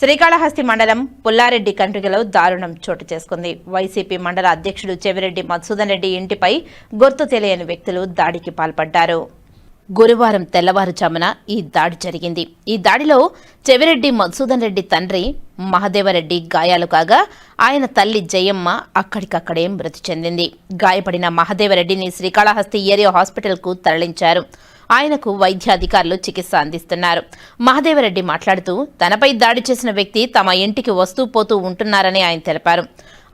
శ్రీకాళహస్తి మండలం పుల్లారెడ్డి కంట్రీలో దారుణం చోటు చేసుకుంది. వైసీపీ మండల అధ్యక్షుడు చెవిరెడ్డి మధుసూదన్ రెడ్డి ఇంటిపై గుర్తు తెలియని వ్యక్తులు దాడికి పాల్పడ్డారు. గురువారం తెల్లవారుజామున ఈ దాడి జరిగింది. ఈ దాడిలో చెవిరెడ్డి మధుసూదన్ రెడ్డి తండ్రి మహదేవరెడ్డి గాయాలు కాగా ఆయన తల్లి జయమ్మ అక్కడికక్కడే మృతి చెందింది. గాయపడిన మహదేవరెడ్డిని శ్రీకాళహస్తి ఏరియా హాస్పిటల్కు తరలించారు. ఆయనకు వైద్యాధికారులు చికిత్స అందిస్తున్నారు. మహదేవరెడ్డి మాట్లాడుతూ తనపై దాడి చేసిన వ్యక్తి తమ ఇంటికి వస్తూ పోతూ ఉంటున్నారని ఆయన తెలిపారు.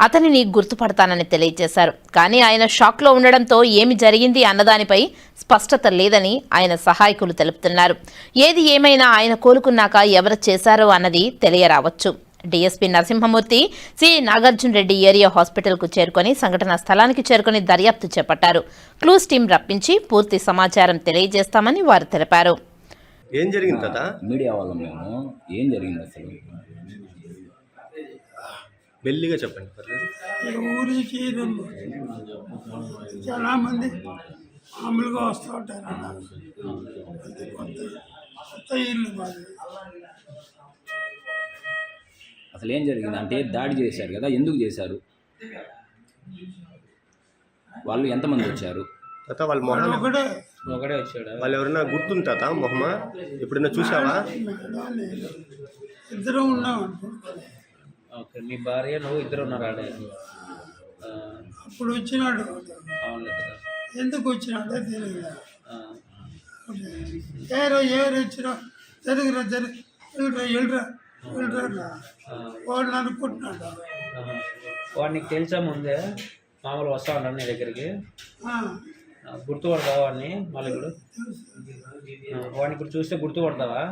అతనిని గుర్తుపడతానని తెలియజేశారు. కానీ ఆయన షాక్లో ఉండడంతో ఏమి జరిగింది అన్నదానిపై స్పష్టత లేదని ఆయన సహాయకులు తెలుపుతున్నారు. ఏది ఏమైనా ఆయన కోలుకున్నాక ఎవరు చేశారో అన్నది తెలియరావచ్చు. DSP Narasimhamurthy C. Nagarjuna Reddy area హాస్పిటల్కు చేరుకొని సంఘటనా స్థలానికి చేరుకొని దర్యాప్తు చేపట్టారు. క్లూస్ టీం రప్పించి పూర్తి సమాచారం తెలియజేస్తామని వారు తెలిపారు. ఏం జరిగింది మీడియా వాళ్ళం మేము. ఏం జరిగింది అసలు? మెల్లిగా చెప్పండి. పర్లేదు ఊరికి రెండు చాలా మంది మామూలుగా వస్తూ ఉంటారు కొత్త కొత్త ఇల్లు మాది. అసలు ఏం జరిగింది అంటే దాడి చేశారు కదా ఎందుకు చేశారు? వాళ్ళు ఎంతమంది వచ్చారు? తాత వాళ్ళ మొహం ఒకటే ఒకడే వచ్చాడా? వాళ్ళు ఎవరైనా గుర్తుంది తాత మొహమా? ఎప్పుడైనా చూసావా? ఇద్దరు ఉన్నాం ఓకే మీ భార్య నువ్వు ఇద్దరు ఉన్నారు ఆడే. అప్పుడు వచ్చినాడు. అవునులే కదా. ఎందుకు వచ్చినాడో తెలియదు. ఎవరు వచ్చినా జరుగురా జరుగు వెళ్ళరా. ఆ, వాడు అనుకుంటున్నాడు ఆహా. వాడు నీకు తెలుసా ముందే మామూలు వస్తా ఉన్నాడు నీ దగ్గరికి గుర్తుపడతావా వాడిని? మళ్ళీ ఇప్పుడు? ఆ, వాడిని ఇప్పుడు చూస్తే గుర్తుపడతావా?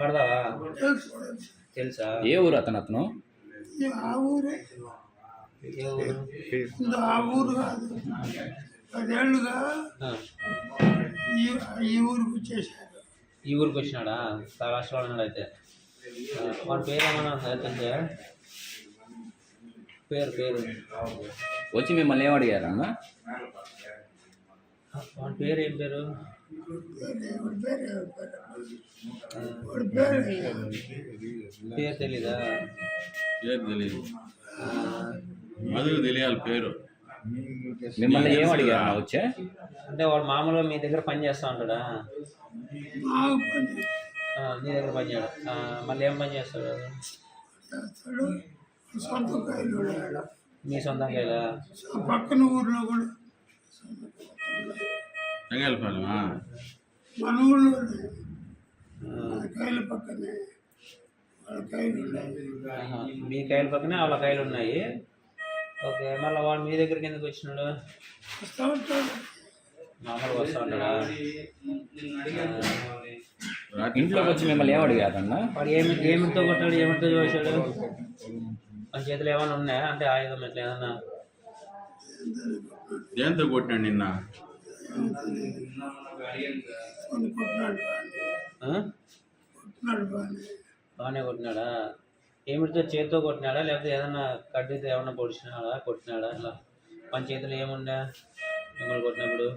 పడతావా? తెలుసు ఏ ఊరు అతను అతను? ఈ ఆ ఊరే. ఏ ఊరు? ముందు ఆ ఊరు కాదు. పదేళ్ళుగా ఆ, ఈ ఈ ఊరికి వచ్చేసారు ఈ ఊరికి వచ్చినాడా? రాష్ట్రంలో ఉన్నాడు అయితే. వాడి పేరు ఏమన్నా ఉందా తెలిసా పేరు పేరు వచ్చి మిమ్మల్ని ఏం అడిగారు అన్న వాడి పేరు ఏం పేరు ఎవరి పేరు ఎవరి పేరు వాడి పేరు పేరు తెలీదా పేరు తెలియదు మధుకు తెలియాలి పేరు మిమ్మల్ని ఏం అడిగారు అన్న వచ్చే అంటే వాడు మామూలుగా మీ దగ్గర పని చేస్తూ ఉంటాడా మాకు పని ఆ, నీ దగ్గర పని చేయడు. ఆ, మళ్ళీ ఏం పని చేస్తాడు? చేస్తాడు సొంత కాయలు. మీ పక్కన ఊర్లో కూడా. చెంగల్పాలెమా మన ఊళ్ళో కాయల పక్కనే. మీ కాయల పక్కనే వాళ్ళ కాయలు ఉన్నాయి. ఓకే మళ్ళీ వాడు మీ దగ్గరికి ఎందుకు వచ్చినాడు? మామూలుగా వస్తూ ఉంటాడా? ఇంట్లోకి వచ్చి మిమ్మల్ని ఏం అడిగారు అన్న వాడు ఏమి ఏమితో కొట్టాడు? ఏమితో చూసాడు మన చేతిలో ఏమైనా ఉన్నాయా? అంటే ఆయుధం ఎట్లా ఏదన్నా? దేంతో కొట్టినాడు నిన్న? బాగానే ఆ? కొట్టినాడు బాగానే బాగానే కొట్టినాడా? ఏమిటితో చేతితో కొట్టినాడా? లేకపోతే ఏదన్నా కడ్డీతో ఏమన్నా పొడిచినాడా? కొట్టినాడా? అట్లా? మన చేతిలో ఏముండా మిమ్మల్ని కొట్టినప్పుడు?